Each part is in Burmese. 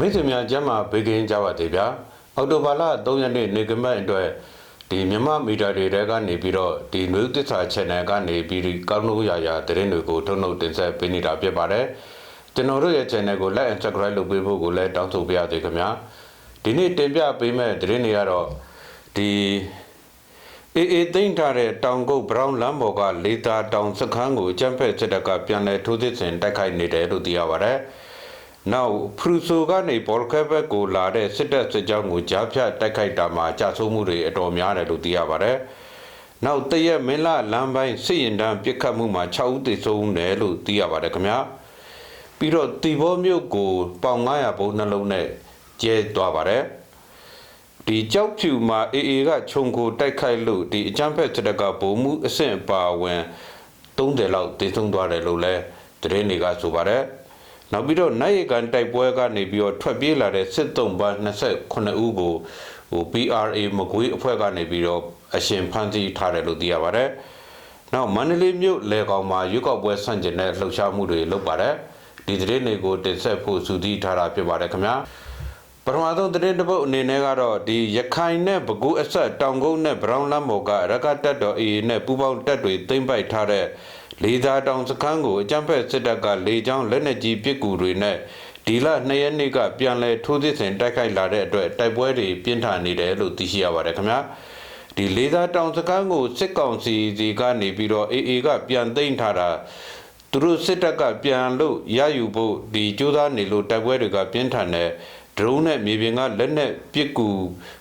မိတ်ဆွေများကျမ်းမာဘေးကင်းကြပါသေးဗျာအော်တိုဘာလ3ရက်နေ့နေကမတ်အတွက်ဒီမြမမီတာတွေတဲကနေပြီးတော့ဒီနွေသစ္စာ channel ကနေပြီးဒီကောင်းလို့ရရသတင်းတွေကိုထုတ်နှုတ်တင်ဆက်ပေးနေတာဖြစ်ပါတယ်ကျွန်တော်တို့ရဲ့ channel ကို like and subscribe လုပ်ပေးဖို့ကိုလည်းတောင်းဆိုပါရစေခင်ဗျာဒီနေ့တင်ပြပေးမဲ့သတင်းတွေကတော့ဒီအေးအေးသိမ့်ထားတဲ့တောင်ကုတ်ဘရောင်းလမ်းပေါ်ကလေသာတောင်စခန်းကိုအကြမ်းဖက်စစ်တပ်ကပြန်လည်ထိုးစစ်ဆင်တိုက်ခိုက်နေတယ်လို့သိရပါတယ်။ နောက်ဖရူဆိုကနေဘော်လ်ကဘက်ကိုလာတဲ့စစ်တပ်စစ်ကြောင်းကိုကြားဖြတ်တိုက်ခိုက်တာမှာကြာဆုံးမှုတွေအတော်များတယ်လို့သိရပါတယ်။နောက်တရက်မင်းလာလမ်းပိုင်းစစ်ရင်တန်းပြစ်ခတ်မှုမှာ6ဦးသေဆုံးတယ်လို့သိရပါတယ်ခင်ဗျာ။ပြီးတော့တီဘောမြို့ကိုပေါင်900ဘုံနှလုံးနဲ့ကျဲသွားပါတယ်။ဒီကြောက်ဖြူမှာအေအေကခြုံကိုတိုက်ခိုက်လို့ဒီအကြမ်းဖက်စစ်တပ်ကဗိုလ်မှုအဆင့်အပါအဝင်30လောက်တည်ဆုံသွားတယ်လို့လည်းသတင်းတွေကဆိုပါတယ်။ နောက်ပြီးတော့နိုင်ရကန်တိုက်ပွဲကနေပြီးတော့ထွက်ပြေးလာတဲ့စစ်တုံးပါ29ဦးကိုဟို PRA မကွေးအဖွဲ့ကနေပြီးတော့အရှင်ဖမ်းဆီးထားတယ်လို့သိရပါတယ်။နောက်မန္တလေးမြို့လေကောင်မှာရွက်ောက်ပွဲဆန့်ကျင်တဲ့လှုပ်ရှားမှုတွေလုပ်ပါတယ်။ဒီသတင်းတွေကိုတင်ဆက်ဖို့စူးစီးထားတာဖြစ်ပါတယ်ခင်ဗျာ။ပထမဆုံးသတင်းတစ်ပုဒ်အနေနဲ့ကတော့ဒီရခိုင်နဲ့ပဲခူးအဆက်တောင်ကုန်းနဲ့ဘရောင်းလမ်းပေါ်ကရကတက်တော်အေးနဲ့ပူပေါင်းတက်တွေသိမ့်ပိုက်ထားတဲ့ လေသာတောင်စခန်းကိုအကြမ်းဖက်စစ်တပ်ကလေကြောင်းလက်နက်ကြီးပစ်ကူတွေနဲ့ဒီလ2ရက်နေ့ကပြန်လည်ထိုးစစ်ဆင်တိုက်ခိုက်လာတဲ့အတွက်တိုက်ပွဲတွေပြင်းထန်နေတယ်လို့သိရှိရပါတယ်ခင်ဗျာဒီလေသာတောင်စခန်းကိုစစ်ကောင်စီစီကနေပြီးတော့အေးအေးကပြန်သိမ်းထားတာသူတို့စစ်တပ်ကပြန်လို့ရယူဖို့ဒီကြိုးစားနေလို့တိုက်ပွဲတွေကပြင်းထန်တဲ့ဒရုန်းနဲ့မြေပြင်ကလက်နက်ပစ်ကူ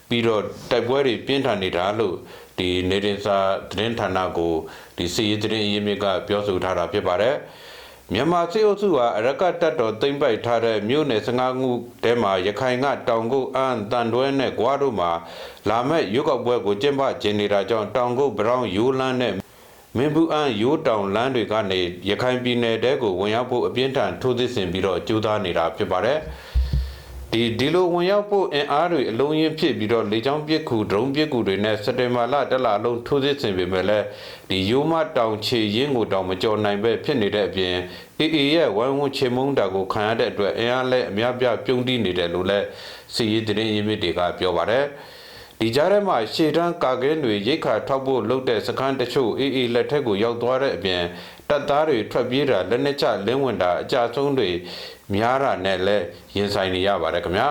ပြီးတော့တိုက်ပွဲတွေပြင်းထန်နေတာလို့ ဒီနေရင်စာသတင်းဌာနကိုဒီစီရေးသတင်းအရင်းမြစ်ကပြောဆိုထားတာဖြစ်ပါတယ်မြန်မာစစ်အုပ်စုဟာအရကတ်တပ်တော်သိမ့်ပိုက်ထားတဲ့မြို့နယ်15ခုတဲမှာရခိုင်ကတောင်ကုတ်အန်တန်တွဲနဲ့ကွာတို့မှာလာမဲ့ရွက်ောက်ပွဲကိုကျင်းပကျင်းနေတာကြောင့်တောင်ကုတ်ဘရောင်းရိုးလန်းနဲ့မင်းဘူးအန်ရိုးတောင်လမ်းတွေကနေရခိုင်ပြည်နယ်တဲကိုဝင်ရောက်ဖို့အပြင်းထန်ထိုးစစ်ဆင်ပြီးတော့ကြိုးစားနေတာဖြစ်ပါတယ်။ ဒီဒီလိုဝင်ရောက်ဖို့အင်အားတွေအလုံးရင်းဖြစ်ပြီးတော့လေကြောင်းပစ်ကူဒရုန်းပစ်ကူတွေနဲ့စက်တင်ဘာလတက်လာလုံးထိုးစစ်ဆင်ပေမဲ့လည်းဒီယိုမတောင်ချေရင်းကိုတောင်မကြော်နိုင်ပဲဖြစ်နေတဲ့အပြင်အေအေရဲ့ဝိုင်းဝန်းချေမုန်းတာကိုခံရတဲ့အတွက်အင်အားလည်းအများပြပြုံးတီးနေတယ်လို့လည်းစီရေးသတင်းရင်းမြစ်တွေကပြောပါတယ်ဒီကြားထဲမှာရှေ့တန်းကာကင်းတွေရိတ်ခါထောက်ဖို့လုပ်တဲ့စခန်းတချို့အေးအေးလက်ထက်ကိုရောက်သွားတဲ့အပြင်တပ်သားတွေထွက်ပြေးတာလက်နက်ချလင်းဝင်တာအကြဆုံးတွေ များတာနဲ့လည်းရင်ဆိုင်နေရပါတယ်ခင်ဗျာ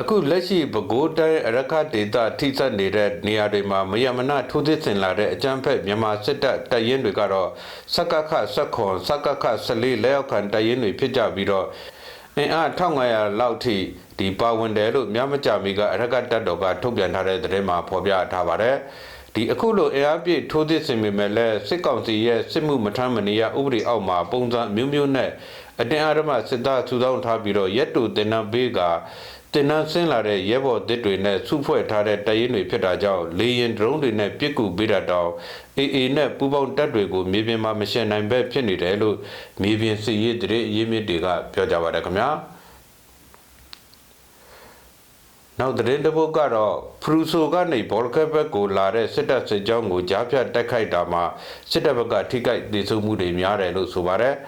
အခုလက်ရှိပဲခူးတိုင်းအရခဒေသထိစပ်နေတဲ့နေရာတွေမှာမယမနာထိုးသစ်ဆင်လာတဲ့အကြမ်းဖက်မြန်မာစစ်တပ်တပ်ရင်းတွေကတော့စကခစက်ခွန်စကခ14လက်အောက်ခံတပ်ရင်းတွေဖြစ်ကြပြီးတော့အင်အား1500လောက်ထိဒီပါဝင်တယ်လို့မြမကြမီကအရကတပ်တော်ကထုတ်ပြန်ထားတဲ့သတင်းမှာဖော်ပြထားပါတယ်ဒီအခုလိုအင်အားပြည့်ထိုးသစ်ဆင်ပေမဲ့လည်းစစ်ကောင်စီရဲ့စစ်မှုမထမ်းမနေရဥပဒေအောက်မှာပုံစံမျိုးမျိုးနဲ့ အတင်းအဓမ္မစစ်သားထူထောင်ထားပြီးတော့ရက်တူတင်နဘေးကတင်နဆင်းလာတဲ့ရဲဘော်တစ်တွေနဲ့စုဖွဲ့ထားတဲ့တရင်တွေဖြစ်တာကြောင့်လေရင်ဒရုန်းတွေနဲ့ပစ်ကူပေးတာတောင်အေအေနဲ့ပူပေါင်းတပ်တွေကိုမြေပြင်မှာမရှင်းနိုင်ပဲဖြစ်နေတယ်လို့မြေပြင်စစ်ရေးတရေအရေးမြစ်တွေကပြောကြပါတယ်ခင်ဗျာနောက်သတင်းတစ်ပုဒ်ကတော့ဖရူဆိုကနေဘောလကဘက်ကိုလာတဲ့စစ်တပ်စစ်ကြောင်းကိုကြားဖြတ်တိုက်ခိုက်တာမှာစစ်တပ်ဘက်ကထိခိုက်ဒေဆုံးမှုတွေများတယ်လို့ဆိုပါတယ်။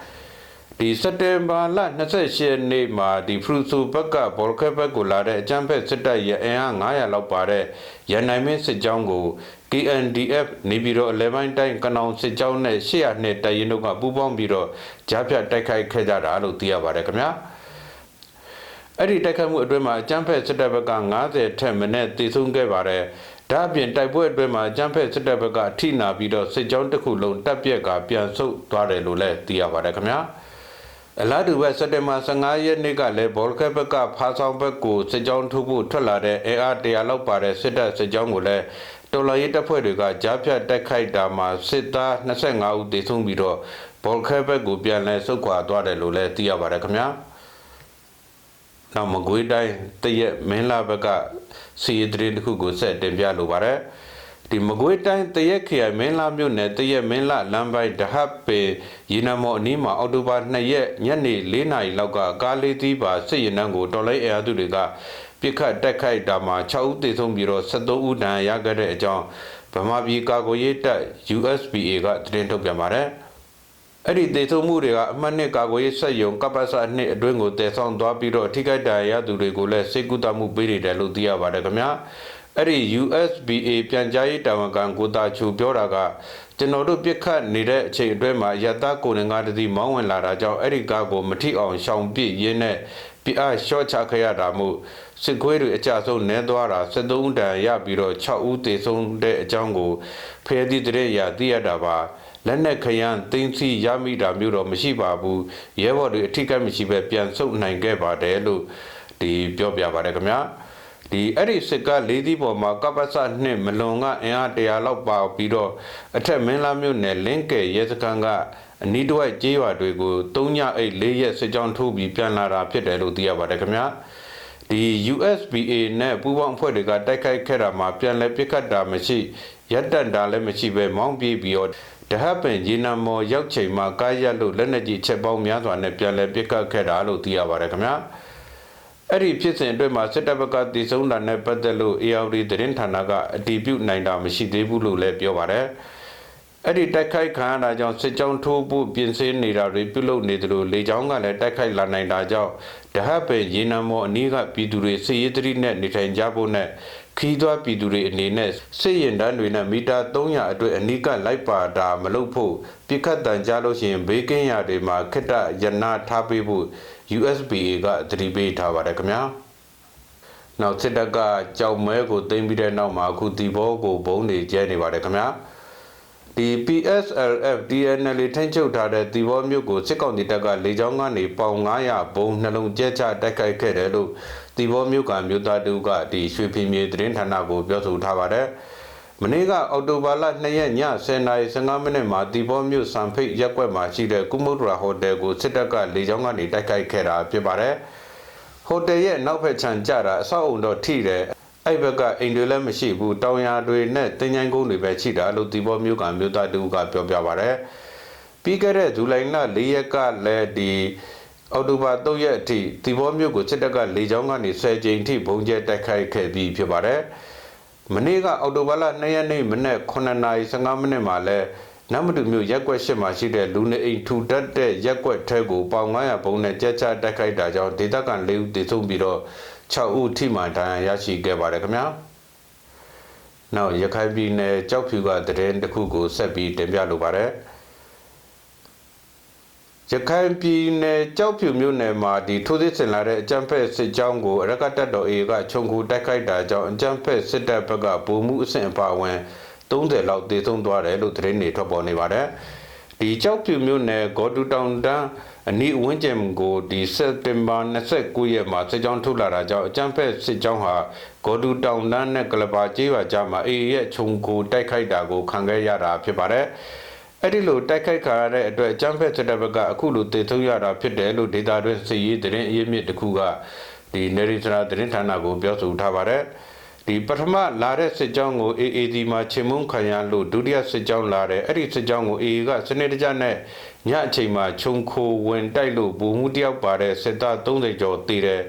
ဒီစက်တင်ဘာလ28ရက်နေ့မှာဒီဖရူဆူဘက်ကဘောလခက်ဘက်ကိုလာတဲ့အကြမ်းဖက်စစ်တပ်ရဲ့အင်အား900လောက်ပါတဲ့ရန်နိုင်မင်းစစ်ကြောင်းကို KNDF နေပြည်တော်အလဲပိုင်းတိုင်းကနောင်စစ်ကြောင်းနဲ့800နှစ်တရင်တို့ကပူးပေါင်းပြီးတော့ကြားဖြတ်တိုက်ခိုက်ခဲ့ကြတာလို့သိရပါတယ်ခင်ဗျာအဲ့ဒီတိုက်ခိုက်မှုအတွင်းမှာအကြမ်းဖက်စစ်တပ်ဘက်က90ထက်မနည်းတည်ဆုံခဲ့ပါတယ်ဒါအပြင်တိုက်ပွဲအတွင်းမှာအကြမ်းဖက်စစ်တပ်ဘက်ကထိနာပြီးတော့စစ်ကြောင်းတစ်ခုလုံးတပ်ပြက်ကပြန်ဆုတ်သွားတယ်လို့လည်းသိရပါတယ်ခင်ဗျာ။ အလားတူပဲစက်တင်ဘာ15ရက်နေ့ကလည်းဘောလကဘက်ကဖားဆောင်ဘက်ကိုစစ်ကြောင်းထုတ်ဖို့ထွက်လာတဲ့အဲအားတရာလောက်ပါတဲ့စစ်တပ်စစ်ကြောင်းကိုလည်းတော်လှန်ရေးတပ်ဖွဲ့တွေကကြားဖြတ်တိုက်ခိုက်တာမှာစစ်သား25ဦးသေဆုံးပြီးတော့ဘောလကဘက်ကိုပြန်လည်ဆုတ်ခွာသွားတယ်လို့လည်းသိရပါတယ်ခင်ဗျာ။နောက်မကွေးတိုင်းတရက်မင်းလာဘက်ကစီရီသတင်းတစ်ခုကိုဆက်တင်ပြလိုပါတယ်။ ဒီမကွေးတိုင်းတရက်ခရိုင်မင်းလာမြို့နယ်တရက်မင်းလာလမ်းပိုင်းဒဟပ်ပေရေနမော်အနီးမှာအော်တိုဘာ2ရက်ညနေ4နာရီလောက်ကကားလေးသီးပါစစ်ရင်နှံကိုတော်လိုင်းအရာသူတွေကပြစ်ခတ်တက်ခိုက်တာမှာ6ဦးသေဆုံးပြီးတော့73ဦးဒဏ်ရာရခဲ့တဲ့အကြောင်းဗမာပြည်ကာကွယ်ရေးတပ် USPA ကသတင်းထုတ်ပြန်ပါတယ်။အဲ့ဒီဒေသုံမှုတွေကအမှတ်နှစ်ကာကွယ်ရေးဆက်ယုံကပ္ပစနှစ်အတွင်းကိုတည်ဆောင်သွားပြီးတော့ထိခိုက်ဒဏ်ရာရသူတွေကိုလည်းစိတ်ကူးတမှုပေးနေတယ်လို့သိရပါတယ်ခင်ဗျာ အဲ့ဒီ USBA ပြန်ကြားရေးတာဝန်ခံကိုတာချူပြောတာကကျွန်တော်တို့ပြစ်ခတ်နေတဲ့အချိန်အတွင်းမှာယတ္တကိုရင်ကားတတိမောင်းဝင်လာတာကြောင့်အဲ့ဒီကားကိုမထိအောင်ရှောင်ပစ်ရင်းနဲ့ပြအားရှော့ချခဲ့ရတာမို့စစ်ခွေးတွေအကြဆုံးနဲသွားတာ73တန်ရပြီးတော့6ဦးသေဆုံးတဲ့အကြောင်းကိုဖဲသည့်တဲ့ရသိရတာပါလက်နက်ခရမ်းတင်းစီရမိတာမျိုးတော့မရှိပါဘူးရဲဘော်တွေအထိကမရှိပဲပြန်ဆုတ်နိုင်ခဲ့ပါတယ်လို့ဒီပြောပြပါတယ်ခင်ဗျာ ဒီအဲ့ဒီစစ်ကလေးသီးပေါ်မှာကပ္ပစနှစ်မလွန်ကအင်အား100လောက်ပါပြီးတော့အထက်မင်းလာမြို့နယ်လင်းကဲရဲစခန်းကအနီးတစ်ဝိုက်ကျေးရွာတွေကို၃ညအိတ်၄ရက်စစ်ကြောင်းထိုးပြီးပြန်လာတာဖြစ်တယ်လို့သိရပါတယ်ခင်ဗျာဒီ USBA နဲ့ပူးပေါင်းအဖွဲ့တွေကတိုက်ခိုက်ခဲ့တာမှာပြန်လည်ပစ်ခတ်တာမရှိရက်တန်တာလည်းမရှိပဲမောင်းပြေးပြီးတော့တဟပ်ပင်ဂျီနမော်ရောက်ချိန်မှာကားရက်လို့လက်နက်ကြီးချက်ပေါင်းများစွာနဲ့ပြန်လည်ပစ်ခတ်ခဲ့တာလို့သိရပါတယ်ခင်ဗျာ အဲ့ဒီဖြစ်စဉ်အတွက်မှာစစ်တပ်ဘက်ကတည်ဆုံးတာနဲ့ပတ်သက်လို့ ARD သတင်းဌာနကအတည်ပြုနိုင်တာမရှိသေးဘူးလို့လည်းပြောပါတယ်အဲ့ဒီတိုက်ခိုက်ခံရတာကြောင့်စစ်ကြောင်းထိုးဖို့ပြင်ဆင်နေတာတွေပြုလုပ်နေသလိုလေကြောင်းကလည်းတိုက်ခိုက်လာနိုင်တာကြောင့်တဟပ်ပင်ရေနံမော်အနီးကပြည်သူတွေစစ်ရေးတရိနဲ့နေထိုင်ကြဖို့နဲ့ ခီးသွွားပြည်သူတွေအနေနဲ့စစ်ရင်တန်းတွေနဲ့မီတာ300အတွင်းအနီးကလိုက်ပါတာမလုပ်ဖို့ပြစ်ခတ်တန်ကြလို့ရှိရင်ဘေးကင်းရာတွေမှာခက်တရနာထားပေးဖို့ USBA ကသတိပေးထားပါတယ်ခင်ဗျာနောက်စစ်တပ်ကကြောက်မဲကိုတင်ပြီးတဲ့နောက်မှာအခုဒီဘောကိုဘုံတွေကျဲနေပါတယ်ခင်ဗျာ ဒီ PSLF DNL ထိန်းချုပ်ထားတဲ့ဒီဘောမြို့ကိုစစ်ကောင်စီတပ်ကလေကြောင်းကနေပေါင်900ဘုံနှလုံးကျဲချတိုက်ခိုက်ခဲ့တယ်လို့ဒီဘောမြို့ကမြို့သားတူကဒီရွှေဖီမြေသတင်းဌာနကိုပြောဆိုထားပါတယ်မနေ့ကအော်တိုဘာလ2ရက်ည10:15မိနစ်မှာဒီဘောမြို့စံဖိတ်ရက်ကွက်မှာရှိတဲ့ကုမုဒ္ဒရာဟိုတယ်ကိုစစ်တပ်ကလေကြောင်းကနေတိုက်ခိုက်ခဲ့တာဖြစ်ပါတယ်ဟိုတယ်ရဲ့နောက်ဘက်ခြမ်းကျတာအဆောက်အုံတော့ထိတယ် အဲ့ဘက်ကအိမ်တွေလည်းမရှိဘူးတောင်ယာတွေနဲ့တင်ញိုင်းကုန်းတွေပဲရှိတာလို့ဒီဘောမျိုးကမျိုးသားတူကပြောပြပါဗျာပြီးခဲ့တဲ့ဇူလိုင်လ၄ရက်ကလည်းဒီအော်တိုဘာ၃ရက်အထိဒီဘောမျိုးကိုစစ်တပ်ကလေကြောင်းကနေဆယ်ကြိမ်ထိဘုံကျဲတိုက်ခိုက်ခဲ့ပြီးဖြစ်ပါတယ်မနေ့ကအော်တိုဘာလ2ရက်နေ့မနက်9:15မိနစ်မှာလဲနမ်မတူမျိုးရက်ကွက်ရှစ်မှာရှိတဲ့လူနေအိမ်ထူတတ်တဲ့ရက်ကွက်ထဲကိုပေါင်900ဘုံနဲ့ကြက်ချတိုက်ခိုက်တာကြောင့်ဒေသခံ၄ဦးသေဆုံးပြီးတော့ 6ဦးထိမှန်ဒဏ်ရာရရှိခဲ့ပါတယ်ခင်ဗျာ။နောက်ရခိုင်ပြည်နယ်ကြောက်ဖြူကတရင်တစ်ခုကိုဆက်ပြီးတင်ပြလိုပါတယ်။ရခိုင်ပြည်နယ်ကြောက်ဖြူမြို့နယ်မှာဒီထိုးသစ်ဆင်လာတဲ့အကြမ်းဖက်စစ်ကြောင်းကိုအရကတပ်တော် AA ကခြုံကူတိုက်ခိုက်တာကြောင့်အကြမ်းဖက်စစ်တပ်ဘက်ကဗိုလ်မှုအဆင့်အပါအဝင်30လောက်တေဆုံးသွားတယ်လို့သတင်းတွေထွက်ပေါ်နေပါတယ်။ ဒီကြောက်ဖြူမြို့နယ်ဂေါ်တူတောင်တန်းအနီးဝန်းကျင်ကိုဒီစက်တင်ဘာ29ရက်မှာစစ်ကြောင်းထုတ်လာတာကြောင့်အကြမ်းဖက်စစ်ကြောင်းဟာဂေါ်တူတောင်တန်းနဲ့ကလပါကျေးရွာကြားမှာအေးရဲ့ခြုံကိုတိုက်ခိုက်တာကိုခံခဲ့ရတာဖြစ်ပါတယ်။အဲ့ဒီလိုတိုက်ခိုက်ခါရတဲ့အတွက်အကြမ်းဖက်စစ်တပ်ဘက်ကအခုလိုတည်ထုတ်ရတာဖြစ်တယ်လို့ဒေတာတွင်စစ်ရေးသတင်းအရေးမြစ်တစ်ခုကဒီနေရီစရာသတင်းဌာနကိုပြောဆိုထားပါတယ်။ ဒီပထမလာတဲ့စစ်ကြောင်းကို AAD မှာချေမုန်းခံရလို့ဒုတိယစစ်ကြောင်းလာတယ်အဲ့ဒီစစ်ကြောင်းကို AA ကစနစ်တကျနဲ့ညအချိန်မှာခြုံခိုဝင်တိုက်လို့ဘူမှုတယောက်ပါတဲ့စစ်သား30ကျော်တည်တယ်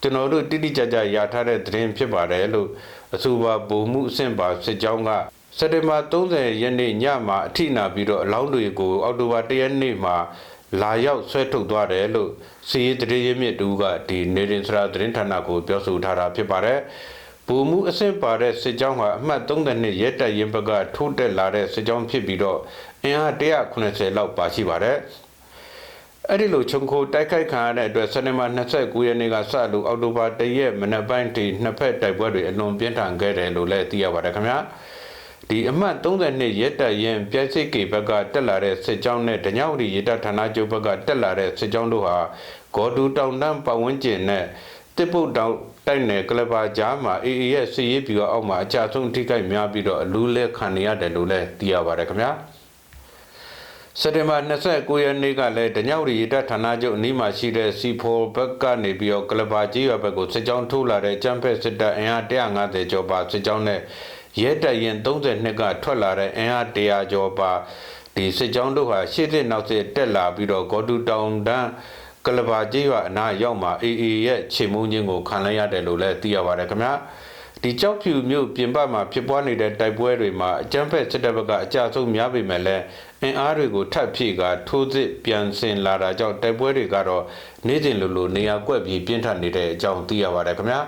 ကျွန်တော်တို့တိတိကျကျရထားတဲ့သတင်းဖြစ်ပါတယ်လို့အဆိုပါဘူမှုအဆင့်ပါစစ်ကြောင်းကစက်တင်ဘာ30ရက်နေ့ညမှာအထိနာပြီးတော့အလောင်းတွေကိုအောက်တိုဘာ1ရက်နေ့မှာလာရောက်ဆွဲထုတ်သွားတယ်လို့စီရေးတရေရမြင့်တူကဒီနေရင်စရာသတင်းဌာနကိုပြောဆိုထားတာဖြစ်ပါတယ် ဗိုလ်မှုအဆင့်ပါတဲ့စစ်ကြောင်းဟာအမှတ်32ရဲတပ်ရင်ဘက်ကထိုးတက်လာတဲ့စစ်ကြောင်းဖြစ်ပြီးတော့အင်အား190လောက်ပါရှိပါတယ်။အဲ့ဒီလိုခြုံခိုတိုက်ခိုက်ခံရတဲ့အတွက်စနေမ29ရက်နေ့ကစလို့အောက်တိုဘာ1ရက်မနက်ပိုင်းထိနှစ်ဖက်တိုက်ပွဲတွေအလွန်ပြင်းထန်ခဲ့တယ်လို့လည်းသိရပါတယ်ခင်ဗျာ။ဒီအမှတ်32ရဲတပ်ရင်ပြိုက်စိတ်ကေဘက်ကတက်လာတဲ့စစ်ကြောင်းနဲ့တညောင်ရီရဲတပ်ဌာနချုပ်ဘက်ကတက်လာတဲ့စစ်ကြောင်းတို့ဟာဂေါ်ဒူတောင်တန်းပတ်ဝန်းကျင်နဲ့ တစ်ပုတ်တောင်တိုက်နယ်ကလပါကြားမှာ AA ရဲ့စီရေးပြူအောက်မှာအကြဆုံးထိခိုက်များပြီးတော့အလူးလဲခံနေရတယ်လို့လည်းသိရပါတယ်ခင်ဗျာစက်တင်ဘာ29ရက်နေ့ကလည်းတညောင်ရီတပ်ဌာနချုပ်အနီးမှာရှိတဲ့စီဖိုဘက်ကနေပြီးတော့ကလပါကြီးရွာဘက်ကိုစစ်ကြောင်းထိုးလာတဲ့ကျန်းဖက်စစ်တပ်အင်အား150ကျော်ပါစစ်ကြောင်းနဲ့ရဲတပ်ရင်32ကထွက်လာတဲ့အင်အား100ကျော်ပါဒီစစ်ကြောင်းတို့ဟာရှေ့စစ်နောက်စစ်တက်လာပြီးတော့ဂေါ်တူတောင်တန်း ကလဘာကျေးရွာအနားရောက်မှာအေအေရဲ့ခြေမုန်းခြင်းကိုခံလိုက်ရတယ်လို့လည်းသိရပါတယ်ခင်ဗျာဒီကြောက်ဖြူမြို့ပြင်ပမှာဖြစ်ပွားနေတဲ့တိုက်ပွဲတွေမှာအကြမ်းဖက်စစ်တပ်ဘက်ကအကြဆုံးများပေမဲ့လည်းအင်အားတွေကိုထပ်ဖြည့်ကထိုးစစ်ပြန်ဆင်လာတာကြောင့်တိုက်ပွဲတွေကတော့နေ့စဉ်လိုလိုနေရာကွက်ပြီးပြင်းထန်နေတဲ့အကြောင်းသိရပါတယ်ခင်ဗျာ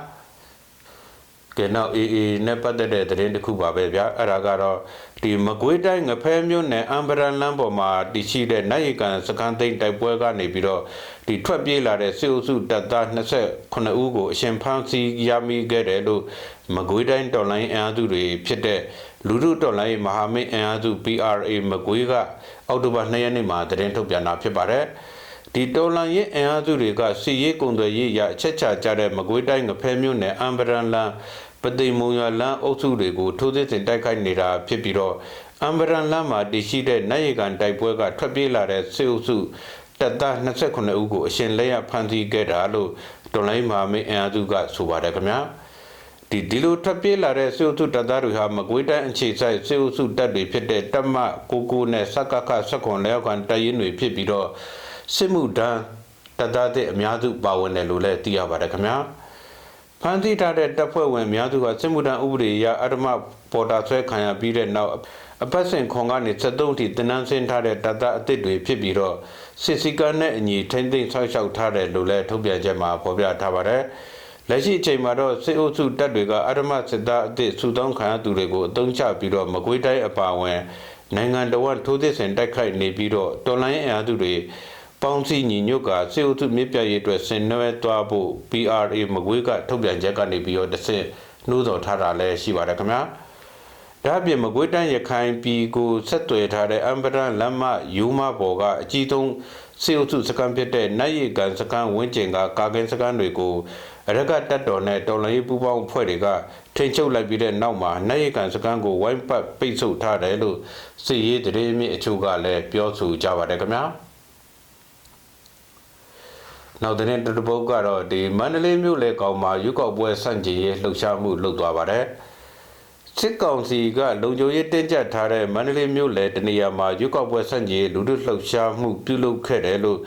ကဲနောက် AA နဲ့ပတ်သက်တဲ့သတင်းတစ်ခုပါပဲဗျာအဲ့ဒါကတော့ဒီမကွေးတိုင်းငဖဲမြို့နယ်အမ်ဘရန်လမ်းပေါ်မှာတည်ရှိတဲ့နိုင်ရီကန်စကန်သိန်းတိုက်ပွဲကနေပြီးတော့ဒီထွက်ပြေးလာတဲ့စစ်အုပ်စုတပ်သား29ဦးကိုအရှင်ဖမ်းဆီးရမိခဲ့တယ်လို့မကွေးတိုင်းတော်လိုင်းအင်အားစုတွေဖြစ်တဲ့လူထုတော်လိုင်းမဟာမိတ်အင်အားစု PRA မကွေးကအောက်တိုဘာ2ရက်နေ့မှာသတင်းထုတ်ပြန်တာဖြစ်ပါတယ်ဒီတော်လန်ရဲ့အင်အားစုတွေကစီရေးကုံသွယ်ရေးရအချက်ချကြတဲ့မကွေးတိုင်းငဖဲမြို့နယ်အမ်ဘရန်လန် ပသိမ်မုံရလန်အုပ်စုတွေကိုထိုးစစ်ဆင်တိုက်ခိုက်နေတာဖြစ်ပြီးတော့အမ်ဘရန်လန်မှာတည်ရှိတဲ့နိုင်ရီကန်တိုက်ပွဲကထွက်ပြေးလာတဲ့စစ်အုပ်စုတပ်သား29ဦးကိုအရှင်လက်ရဖမ်းဆီးခဲ့တာလို့တော်လိုင်းမဟာမိတ်အင်အားစုကဆိုပါတယ်ခင်ဗျာဒီဒီလိုထွက်ပြေးလာတဲ့စစ်အုပ်စုတပ်သားတွေဟာမကွေးတိုင်းအခြေစိုက်စစ်အုပ်စုတပ်တွေဖြစ်တဲ့တပ်မ99နဲ့စကခ19လက်အောက်ခံတပ်ရင်းတွေဖြစ်ပြီးတော့စစ်မှုဒဏ်တပ်သားတဲ့အများစုပါဝင်တယ်လို့လည်းသိရပါတယ်ခင်ဗျာ ဖန်တီးထားတဲ့တပ်ဖွဲ့ဝင်အများစုကစစ်မှုဒဏ်ဥပဒေအရအဓမ္မပေါ်တာဆွဲခံရပြီးတဲ့နောက်အပတ်စဉ်ခွန်ကနေ73ထိတင်နန်းဆင်းထားတဲ့တပ်သားအသစ်တွေဖြစ်ပြီးတော့စစ်စည်းကမ်းနဲ့အညီထိမ့်သိမ်းဆောက်ရှောက်ထားတယ်လို့လည်းထုတ်ပြန်ချက်မှာဖော်ပြထားပါတယ်လက်ရှိအချိန်မှာတော့စစ်အုပ်စုတပ်တွေကအဓမ္မစစ်သားအသစ်စုတောင်းခံရသူတွေကိုအုံချပြီးတော့မကွေးတိုင်းအပါအဝင်နိုင်ငံတော်ဝန်ထိုးသစ်ဆင်တိုက်ခိုက်နေပြီးတော့တော်လိုင်းအင်အားစုတွေ ပေါင်းစည်းညီညွတ်ကစေအုပ်စုမြစ်ပြရေးအတွက်ဆင်နွှဲသွားဖို့ PRA မကွေးကထုတ်ပြန်ချက်ကနေပြီးတော့တစ်ဆင့်နှိုးဆော်ထားတာလည်းရှိပါတယ်ခင်ဗျာဒါအပြင်မကွေးတိုင်းရခိုင်ပြည်ကိုဆက်သွယ်ထားတဲ့အမ်ဘရန်လမ်းမယူမဘော်ကအကြီးဆုံးစေအုပ်စုစကန်ဖြစ်တဲ့နိုင်ရီကန်စကန်ဝင်းကျင်ကကာကင်းစကန်တွေကိုအရကတက်တော်နဲ့တော်လန်ရေးပူပေါင်းဖွဲ့တွေကထိန်ချုပ်လိုက်ပြီးတဲ့နောက်မှာနိုင်ရီကန်စကန်ကိုဝိုင်းပတ်ပိတ်ဆို့ထားတယ်လို့စီရေးတရေမြင့်အချို့ကလည်းပြောဆိုကြပါတယ်ခင်ဗျာ နောက်တဲ့တတပုတ်ကတော့ဒီမန္တလေးမြို့လေကောင်မှာရွက်ောက်ပွဲစန့်ကျင်ရေးလှုပ်ရှားမှုလုပ်သွားပါတယ်စစ်ကောင်စီကလုံခြုံရေးတင်းကျပ်ထားတဲ့မန္တလေးမြို့လေတနေရာမှာရွက်ောက်ပွဲစန့်ကျင်ရေးလူထုလှုပ်ရှားမှုပြုလုပ်ခဲ့တယ်လို့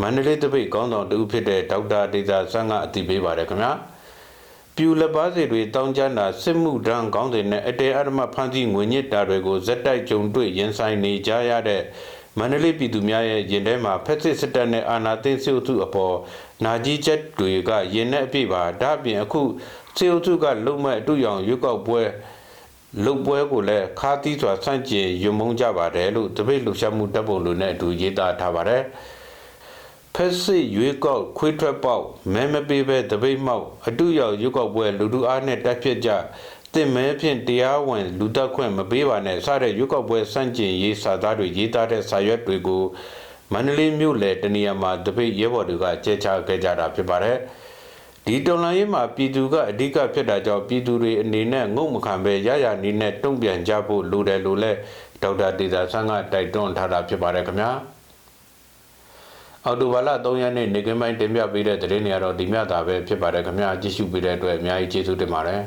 မန္တလေးတပိတ်ကောင်းဆောင်တူဖြစ်တဲ့ဒေါက်တာဒေတာဆန်းကအသိပေးပါတယ်ခင်ဗျာပြူလက်ပါစီတွေတောင်းကြတာစစ်မှုဒဏ်ကောင်းတွေနဲ့အတေအဓမ္မဖမ်းဆီးငွေညစ်တာတွေကိုဇက်တိုက်ကြုံတွေ့ရင်ဆိုင်နေကြရတဲ့ မန္တလေးပြည်သူများရဲ့ရင်ထဲမှာဖက်စစ်စစ်တပ်နဲ့အာဏာသိမ်းစစ်အုပ်စုအပေါ်နာကြီးချက်တွေကရင်နဲ့အပြည့်ပါဒါအပြင်အခုစစ်အုပ်စုကလုံမဲ့အတူရောင်ရွက်ောက်ပွဲလုတ်ပွဲကိုလည်းခါသီးစွာစန့်ကျင်ယုံမုန်းကြပါတယ်လို့တပိတ်လှူရှာမှုတပ်ပုံလို့နဲ့အတူရေးသားထားပါတယ်ဖက်စစ်ရွေးကောက်ခွေးထွက်ပေါက်မဲမပေးပဲတပိတ်မောက်အတူရောက်ရွက်ောက်ပွဲလူလူအားနဲ့တက်ဖြစ်ကြ တင်မဲဖြင့်တရားဝင်လူတက်ခွင့်မပေးပါနဲ့စတဲ့ရွက်ောက်ပွဲစန့်ကျင်ရေးစာသားတွေရေးသားတဲ့စာရွက်တွေကိုမန္တလေးမြို့လေတနေရာမှာတပိတ်ရဲဘော်တွေကကျဲချခဲ့ကြတာဖြစ်ပါတယ်ဒီတော်လှန်ရေးမှာပြည်သူကအဓိကဖြစ်တာကြောင့်ပြည်သူတွေအနေနဲ့ငုံမခံပဲရရနေနဲ့တုံ့ပြန်ကြဖို့လိုတယ်လို့လည်းဒေါက်တာတေသာဆန်းကတိုက်တွန်းထားတာဖြစ်ပါတယ်ခင်ဗျာအော်တိုဘာလ3ရက်နေ့နေကင်းပိုင်းတင်ပြပေးတဲ့သတင်းတွေကတော့ဒီမြတာပဲဖြစ်ပါတယ်ခင်ဗျာကြည့်ရှုပေးတဲ့အတွက်အများကြီးကျေးဇူးတင်ပါတယ်